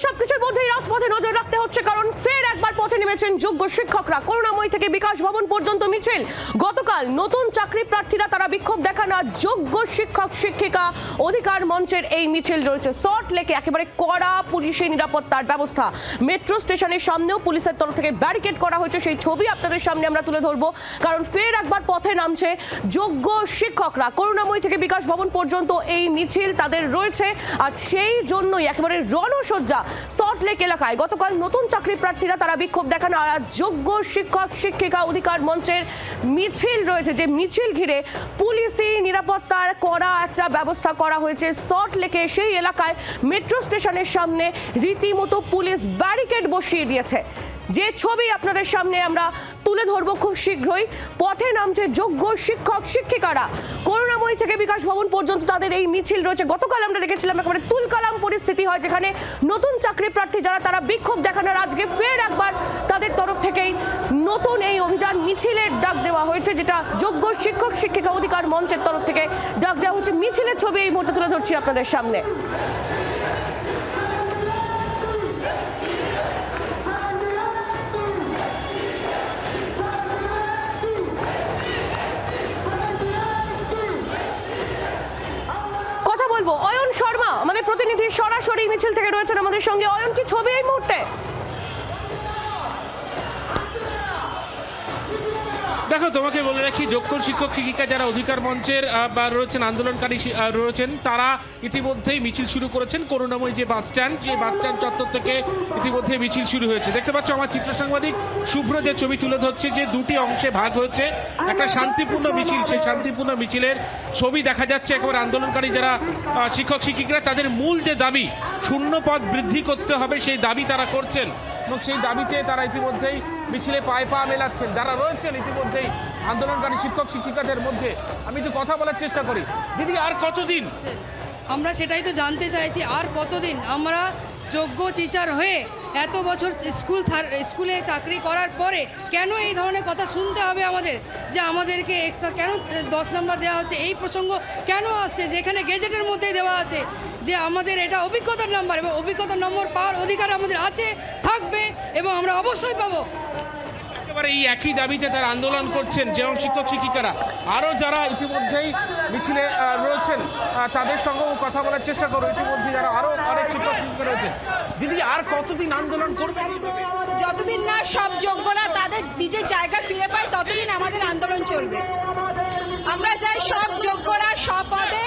এই সব কিছুর মধ্যেই রাজপথে নজর রাখতে হচ্ছে, কারণ ফের একবার পথে নেমেছেন যোগ্য শিক্ষকরা। করুণাময়ী থেকে বিকাশ ভবন পর্যন্ত মিছিল। গতকাল নতুন চাকরি প্রার্থীরা তারা বিক্ষোভ দেখান, আর যোগ্য শিক্ষক, শিক্ষিকা অধিকার মঞ্চের এই মিছিল রয়েছে। সল্ট লেকে একেবারে কড়া পুলিশি নিরাপত্তার ব্যবস্থা। মেট্রো স্টেশনের সামনেও পুলিশের তরফ থেকে ব্যারিকেড করা হয়েছে। সেই ছবি আপনাদের সামনে আমরা তুলে ধরবো, কারণ ফের একবার পথে নামছে যোগ্য শিক্ষকরা। করুণাময়ী থেকে বিকাশ ভবন পর্যন্ত এই মিছিল তাদের রয়েছে, আর সেই জন্যই একেবারে রণসজ্জা সল্ট লেক এলাকায় গতকাল নতুন চাকরি প্রার্থীরা তারা বিক্ষোভ দেখান। আর যোগ্য শিক্ষক, শিক্ষিকা, অধিকার মঞ্চের মিছিল রয়েছে, যে মিছিল ঘিরে পুলিশি নিরাপত্তার করা একটা ব্যবস্থা করা হয়েছে। সল্ট লেকে সেই এলাকায় মেট্রো স্টেশনের সামনে রীতিমতো পুলিশ ব্যারিকেড বসিয়ে দিয়েছে। যে ছবি আপনাদের সামনে আমরা তুলে ধরবো খুব শীঘ্রই। পথে নামছে যোগ্য শিক্ষক, শিক্ষিকারা। করুণাময়ী থেকে বিকাশ ভবন পর্যন্ত তাদের এই মিছিল রয়েছে। গতকাল আমরা দেখেছিলাম একেবারে তুলকালাম পরিস্থিতি হয়, যেখানে নতুন চাকরি প্রার্থী যারা, তারা বিক্ষোভ দেখানোর আজকে ফের একবার তাদের তরফ থেকেই নতুন এই অভিযান মিছিলের ডাক দেওয়া হয়েছে, যেটা যোগ্য শিক্ষক, শিক্ষিকা অধিকার মঞ্চের তরফ থেকে ডাক দেওয়া হয়েছে। মিছিলের ছবি এই মুহূর্তে তুলে ধরছি আপনাদের সামনে। মিছিল থেকে রয়েছেন আমাদের সঙ্গে অয়ন কি ছবি এই মুহূর্তে। দেখো তোমাকে বলে রাখি যোগ্য শিক্ষক শিক্ষিকা যারা অধিকার মঞ্চের বা রয়েছেন আন্দোলনকারী রয়েছেন তারা ইতিমধ্যেই মিছিল শুরু করেছেন। করুণাময়ী যে বাস স্ট্যান্ড সেই বাস স্ট্যান্ড চত্বর থেকে ইতিমধ্যে মিছিল শুরু হয়েছে। দেখতে পাচ্ছ আমার চিত্র সাংবাদিক শুভ্র যে ছবি তুলে ধরছে যে দুটি অংশে ভাগ হয়েছে একটা শান্তিপূর্ণ মিছিল সেই শান্তিপূর্ণ মিছিলের ছবি দেখা যাচ্ছে। একেবারে আন্দোলনকারী যারা শিক্ষক শিক্ষিকারা তাদের মূল যে দাবি শূন্য পদ বৃদ্ধি করতে হবে সেই দাবি তারা করছেন। এবং সেই দাবিতে তারা ইতিমধ্যেই মিছিলে পায়ে পা মেলাচ্ছেন। যারা রয়েছেন ইতিমধ্যেই আন্দোলনকারী শিক্ষক, শিক্ষিকাদের মধ্যে। আমি একটু কথা বলার চেষ্টা করি। দিদি, আর কতদিন? আমরা সেটাই তো জানতে চাইছি, আর কতদিন? আমরা যোগ্য টিচার হয়ে এত বছর স্কুল স্কুলে চাকরি করার পরে কেন এই ধরনের কথা শুনতে হবে আমাদের? যে আমাদেরকে এক্সট্রা কেন দশ নম্বর দেওয়া হচ্ছে? এই প্রসঙ্গ কেন আসছে? যেখানে গেজেটের মধ্যেই দেওয়া আছে। যে আমাদের এটা অভিজ্ঞতার নাম্বার এবং অভিজ্ঞতার নম্বর পাওয়ার অধিকার আমাদের আছে, থাকবে এবং আমরা অবশ্যই পাবো। এই একই দাবিতে তারা আন্দোলন করছেন যেমন শিক্ষক শিক্ষিকারা আরও যারা ইতিমধ্যেই মিছিলে রয়েছেন তাদের সঙ্গেও কথা বলার চেষ্টা করব। ইতিমধ্যে যারা আরও অনেক শিক্ষক রয়েছেন। দিদি, আর কতদিন আন্দোলন করবেন? যতদিন না সব যোগ্যরা তাদের নিজের জায়গা ফিরে পায়, ততদিন আমাদের আন্দোলন চলবে। আমরা চাই সব যোগ্যরা সব পদে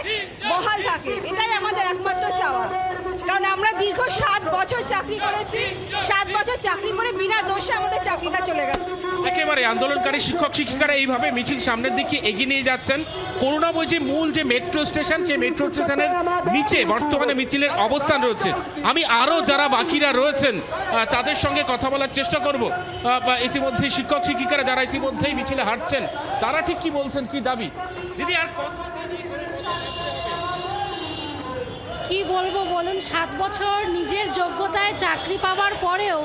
বহাল থাকে। এটাই আমাদের একমাত্র চাওয়া। কারণ আমরা দীর্ঘ সাত বছর চাকরি করেছি। সাত বছর চাকরি করে বিনা দোষে আমাদের চাকরিটা চলে গেছে। একেবারে আন্দোলনকারী শিক্ষক শিক্ষিকারা এইভাবে মিছিল সামনের দিকে এগিয়ে নিয়ে যাচ্ছেন। করুণাময় যে মূল যে মেট্রো স্টেশন সেই মেট্রো স্টেশনের নিচে বর্তমানে মিছিলের অবস্থান রয়েছে। আমি আরও যারা বাকিরা রয়েছেন তাদের সঙ্গে কথা বলার চেষ্টা করব। ইতিমধ্যে শিক্ষক শিক্ষিকারা যারা ইতিমধ্যেই মিছিলে হাঁটছেন, তারা ঠিক কি বলছেন, কি দাবি? দিদি, আর কি বলব বলুন, সাত বছর নিজের যোগ্যতায় চাকরি পাওয়ার পরেও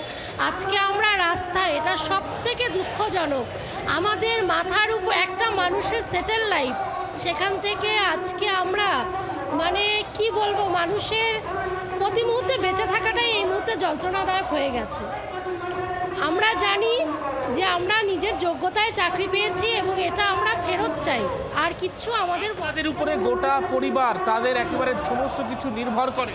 আজকে আমরা রাস্তায়, এটা সব থেকে দুঃখজনক। আমাদের মাথার উপর একটা মানুষের সেটেল লাইফ সেখান থেকে আজকে আমরা মানে কি বলব, মানুষের প্রতি মুহূর্তে বেঁচে থাকাটাই এই মুহূর্তে যন্ত্রণাদায়ক হয়ে গেছে। আমরা জানি যে আমরা নিজের যোগ্যতায় চাকরি পেয়েছি এবং এটা আমরা ফেরত চাই। আর কিচ্ছু আমাদের তাদের উপরে গোটা পরিবার তাদের একেবারে সমস্ত কিছু নির্ভর করে।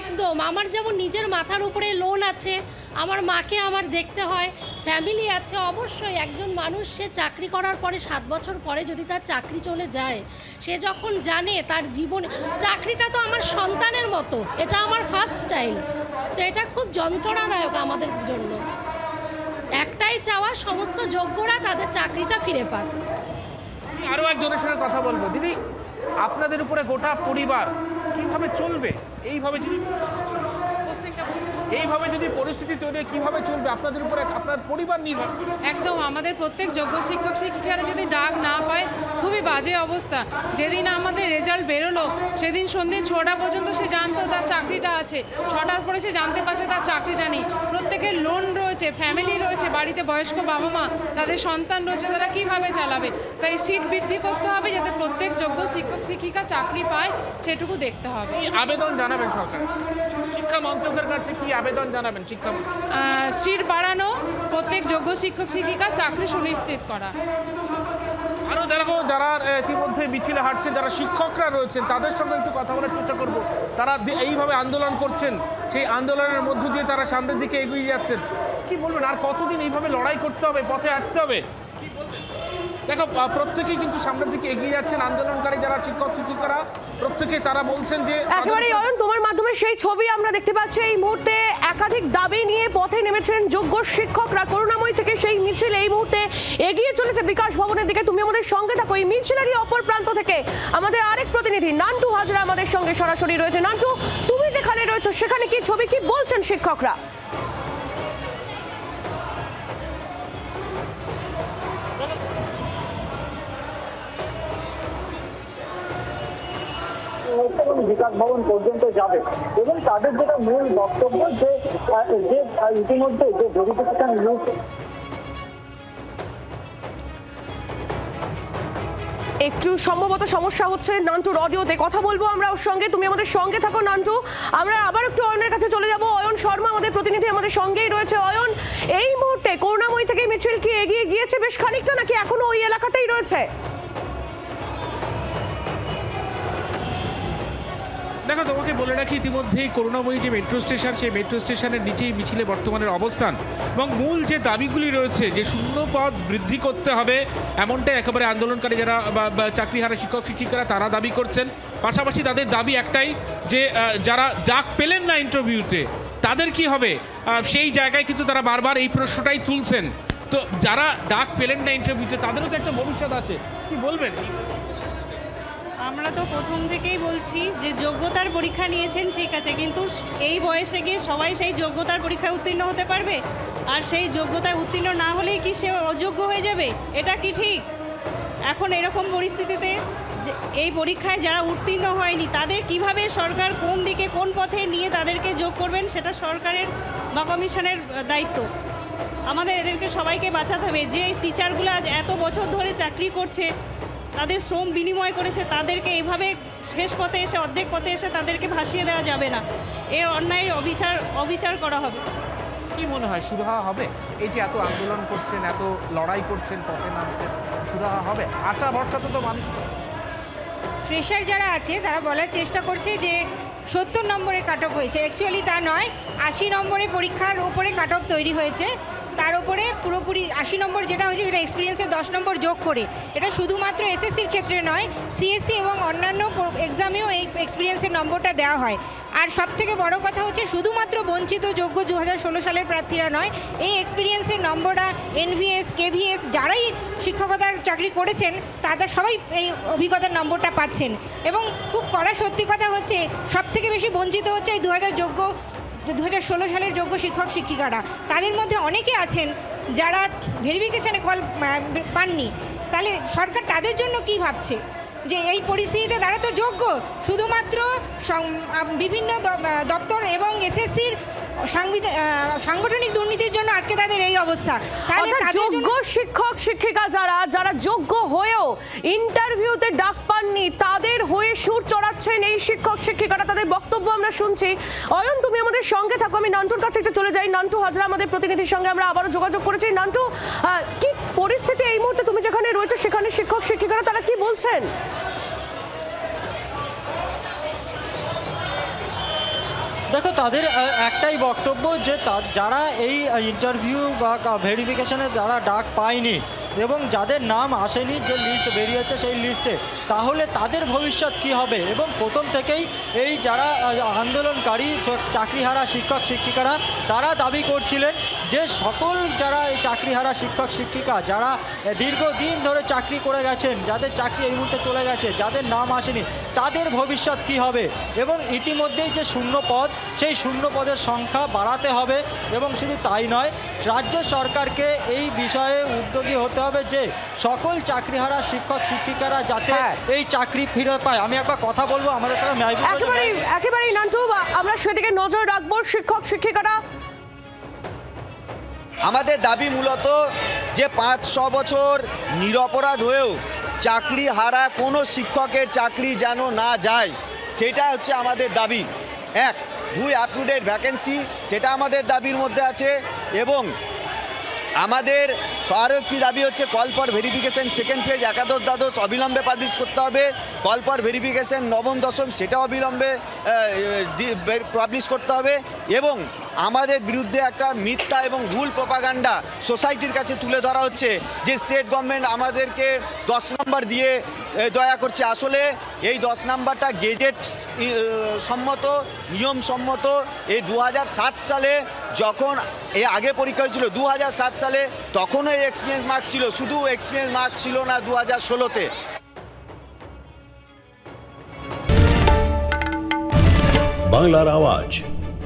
একদম আমার যেমন নিজের মাথার উপরে লোন আছে আমার মাকে আমার দেখতে হয় ফ্যামিলি আছে অবশ্যই একজন মানুষ সে চাকরি করার পরে সাত বছর পরে যদি তার চাকরি চলে যায় সে যখন জানে তার জীবন চাকরিটা তো আমার সন্তানের মতো এটা আমার ফার্স্ট চাইল্ড তো এটা খুব যন্ত্রণাদায়ক আমাদের জন্য। একটাই চাওয়া, সমস্ত যোগ্যরা তাদের চাকরিটা ফিরে পাক। আরও একজনের সঙ্গে কথা বলব। দিদি, আপনাদের উপরে গোটা পরিবার কীভাবে চলবে? এইভাবে যদি এইভাবে যদি পরিস্থিতি তৈরি কীভাবে চলবে? আপনাদের উপরে আপনার পরিবার নির্ভর একদম আমাদের প্রত্যেক যোগ্য শিক্ষক শিক্ষিকারা যদি ডাক না পায় খুবই বাজে অবস্থা। যেদিন আমাদের রেজাল্ট বেরোলো সেদিন সন্ধ্যে ছটা পর্যন্ত সে জানতো তার চাকরিটা আছে। ছটার পরে সে জানতে পারছে তার চাকরিটা নেই। প্রত্যেকের লোন রয়েছে ফ্যামিলি রয়েছে বাড়িতে বয়স্ক বাবা মা তাদের সন্তান রয়েছে তারা কীভাবে চালাবে? তাই সিট বৃদ্ধি করতে হবে যাতে প্রত্যেক যোগ্য শিক্ষক শিক্ষিকা চাকরি পায় সেটুকু দেখতে হবে। আবেদন জানাবেন সরকার। শিক্ষা মন্ত্রকের কাছে কি আবেদন জানাবেন শিক্ষা সিট বাড়ানো প্রত্যেক যোগ্য শিক্ষক শিক্ষিকা চাকরি সুনিশ্চিত করা। আরও দেখো যারা ইতিমধ্যে মিছিলে হাঁটছেন যারা শিক্ষকরা রয়েছেন তাদের সঙ্গে একটু কথা বলার চেষ্টা করব। তারা এইভাবে আন্দোলন করছেন সেই আন্দোলনের মধ্য দিয়ে তারা সামনের দিকে এগিয়ে যাচ্ছেন। কি বলবেন আর কতদিন এইভাবে লড়াই করতে হবে পথে হাঁটতে হবে? দেখো প্রত্যেকেই কিন্তু সামনের দিকে এগিয়ে যাচ্ছেন। আন্দোলনকারী যারা, শিক্ষক, শিক্ষিকারা প্রত্যেকে তারা বলছেন যে একেবারেই তোমার মাধ্যমে সেই ছবি আমরা দেখতে পাচ্ছি। এই মুহূর্তে একাধিক দাবি নিয়ে পথে নেমেছেন যোগ্য শিক্ষকরা। করুণাময়ী থেকে সেই মিছিল এই মুহূর্তে এগিয়ে চলেছে বিকাশ ভবনের দিকে। তুমি আমাদের সঙ্গে থাকো। এই মিছিলেরই অপর প্রান্ত থেকে আমাদের আরেক প্রতিনিধি, নান্টু হাজরা, আমাদের সঙ্গে সরাসরি রয়েছে। নান্টু, তুমি যেখানে রয়েছো, সেখানে কি ছবি, কি বলছেন শিক্ষকরা? এবং বিকাশ ভবন পর্যন্ত যাবে। এবং তাদের যেটা মূল বক্তব্য যে যে ইতিমধ্যে যে ভেরিফিকেশন একটু সম্ভবত সমস্যা হচ্ছে নান্টুর অডিওতে। কথা বলব আমরা ওর সঙ্গে। তুমি আমাদের সঙ্গে থাকো, নান্টু। আমরা আবার একটু অয়নের কাছে চলে যাব। অয়ন শর্মা আমাদের প্রতিনিধি আমাদের সঙ্গেই রয়েছে। অয়ন, এই মুহূর্তে করুণাময়ী থেকে মিছিল কি এগিয়ে গিয়েছে বেশ খানিকটা নাকি এখনও ওই এলাকাতেই রয়েছে? দেখো তোমাকে বলে রাখি ইতিমধ্যেই করুণাময়ী যে মেট্রো স্টেশন সেই মেট্রো স্টেশনের নিচেই মিছিলে বর্তমানের অবস্থান এবং মূল যে দাবিগুলি রয়েছে যে শূন্য পদ বৃদ্ধি করতে হবে, এমনটাই একেবারে আন্দোলনকারী যারা চাকরিহারা শিক্ষক, শিক্ষিকারা তারা দাবি করছেন। পাশাপাশি তাদের দাবি একটাই যে যারা ডাক পেলেন না ইন্টারভিউতে তাদের কি হবে? সেই জায়গায় কিন্তু তারা বারবার এই প্রশ্নটাই তুলছেন। তো যারা ডাক পেলেন না ইন্টারভিউতে তাদেরও তো একটা ভবিষ্যৎ আছে। কি বলবেন? আমরা তো প্রথম থেকেই বলছি যে যোগ্যতার পরীক্ষা নিয়েছেন, ঠিক আছে, কিন্তু এই বয়সে গিয়ে সবাই সেই যোগ্যতার পরীক্ষায় উত্তীর্ণ হতে পারবে? আর সেই যোগ্যতায় উত্তীর্ণ না হলেই কি সে অযোগ্য হয়ে যাবে? এটা কি ঠিক? এখন এরকম পরিস্থিতিতে যে এই পরীক্ষায় যারা উত্তীর্ণ হয়নি, তাদের কীভাবে সরকার কোন দিকে, কোন পথে নিয়ে তাদেরকে যোগ করবেন, সেটা সরকারের বা কমিশনের দায়িত্ব। আমাদের এদেরকে সবাইকে বাঁচাতে হবে। যে টিচারগুলো আজ এত বছর ধরে চাকরি করছে তাদের শ্রম বিনিময় করেছে তাদেরকে এভাবে শেষ পথে এসে অর্ধেক পথে এসে তাদেরকে ভাসিয়ে দেওয়া যাবে না। এর অন্যায় অবিচার অবিচার করা হবে। কি মনে হয় সুরাহা হবে? এই যে এত আন্দোলন করছেন এত লড়াই করছেন পথে নামছেন সুরাহা হবে? আশা ভরসা তো তো মানুষ ফ্রেশার যারা আছে তারা বলার চেষ্টা করছে যে সত্তর নম্বরে কাট অফ হয়েছে। অ্যাকচুয়ালি তা নয় আশি নম্বরে পরীক্ষার উপরে কাট অফ তৈরি হয়েছে। তার উপরে পুরোপুরি আশি নম্বর যেটা হয়েছে সেটা এক্সপিরিয়েন্সের দশ নম্বর যোগ করে। এটা শুধুমাত্র এসএসসির ক্ষেত্রে নয় সিএসসি এবং অন্যান্য এক্সামেও এই এক্সপিরিয়েন্সের নম্বরটা দেওয়া হয়। আর সব থেকে বড় কথা হচ্ছে শুধুমাত্র বঞ্চিত যোগ্য দু হাজার ষোলো সালের প্রার্থীরা নয়, এই এক্সপিরিয়েন্সের নম্বরটা এনভিএস কেভিএস যারাই শিক্ষকতার চাকরি করেছেন, তারা সবাই এই অভিজ্ঞতার নম্বরটা পাচ্ছেন। এবং খুব কড়া সত্যি কথা হচ্ছে সব থেকে বেশি বঞ্চিত হচ্ছে এই দু হাজার যোগ্য দু হাজার ষোলো সালের যোগ্য শিক্ষক, শিক্ষিকারা। তাদের মধ্যে অনেকে আছেন যারা ভেরিফিকেশানে কল পাননি। তাহলে সরকার তাদের জন্য কি ভাবছে? যে এই পরিস্থিতিতে তারা তো যোগ্য, শুধুমাত্র বিভিন্ন দপ্তর এবং এসএসসির সাংগঠনিক দুর্নীতির জন্য আজকে তাদের এই অবস্থা। তাহলে যোগ্য শিক্ষক শিক্ষিকা যারা যারা যোগ্য হয়েও ইন্টারভিউতে ডাক পাননি তাদের হয়ে সুর চড়াচ্ছেন এই শিক্ষক শিক্ষিকারা। তাদের বক্তব্য আমরা শুনছি। অয়ন তুমি আমাদের সঙ্গে থাকো আমি নান্টুর কাছে একটু চলে যাই। নান্টু হাজরা আমাদের প্রতিনিধির সঙ্গে আমরা আবারও যোগাযোগ করেছি। নান্টু কি পরিস্থিতি এই মুহূর্তে? তুমি যেখানে রয়েছে সেখানে শিক্ষক শিক্ষিকারা তারা কি বলছেন? দেখো, তাদের একটাই বক্তব্য যে যারা এই ইন্টারভিউ বা ভেরিফিকেশনে যারা ডাক পায়নি এবং যাদের নাম আসেনি যে লিস্ট বেরিয়েছে সেই লিস্টে তাহলে তাদের ভবিষ্যৎ কি হবে? এবং প্রথম থেকেই এই যারা আন্দোলনকারী চাকরিহারা শিক্ষক, শিক্ষিকারা, তারা দাবি করছিলেন যে সকল যারা এই চাকরিহারা শিক্ষক, শিক্ষিকা, যারা দীর্ঘদিন ধরে চাকরি করে গেছেন, যাদের চাকরি এই মুহূর্তে চলে গেছে, যাদের নাম আসেনি তাদের ভবিষ্যৎ কি হবে? এবং ইতিমধ্যেই যে শূন্য পদ সেই শূন্য পদের সংখ্যা বাড়াতে হবে এবং শুধু তাই নয় রাজ্য সরকারকে এই বিষয়ে উদ্যোগী হতে হবে যে সকল চাকরিহারা শিক্ষক শিক্ষিকারা যাতে হ্যাঁ। এই চাকরি ফিরে পায়। আমি একবার কথা বলব আমাদের সাথে একেবারেই একেবারেই নান্টু আমরা সেদিকে নজর রাখব শিক্ষক শিক্ষিকারা। আমাদের দাবি মূলত যে পাঁচ ছ বছর নিরপরাধ হয়েও চাকরি হারা কোনো শিক্ষকের চাকরি যেন না যায় সেটা হচ্ছে আমাদের দাবি। এক, দুই আপ টু ডেট ভ্যাকেন্সি সেটা আমাদের দাবির মধ্যে আছে এবং আমাদের আরও একটি দাবি হচ্ছে call for verification second phase একাদশ দ্বাদশ অবিলম্বে পাবলিশ করতে হবে। কল ফর ভেরিফিকেশান নবম, দশম, সেটাও অবিলম্বে পাবলিশ করতে হবে এবং আমাদের বিরুদ্ধে একটা মিথ্যা এবং ভুল প্রপাগান্ডা সোসাইটির কাছে তুলে ধরা হচ্ছে, যে স্টেট গভর্নমেন্ট আমাদেরকে দশ নম্বর দিয়ে দয়া করছে। আসলে এই দশ নাম্বারটা গেজেট সম্মত, নিয়ম সম্মত, এই দু হাজার সাত সালে যখন এ আগে পরীক্ষা হয়েছিল দু হাজার সাত সালে তখনও এই এক্সপিরিয়েন্স মার্কস ছিল, শুধু এক্সপিরিয়েন্স মার্কস ছিল না দু হাজার ষোলোতে। বাংলার আওয়াজ।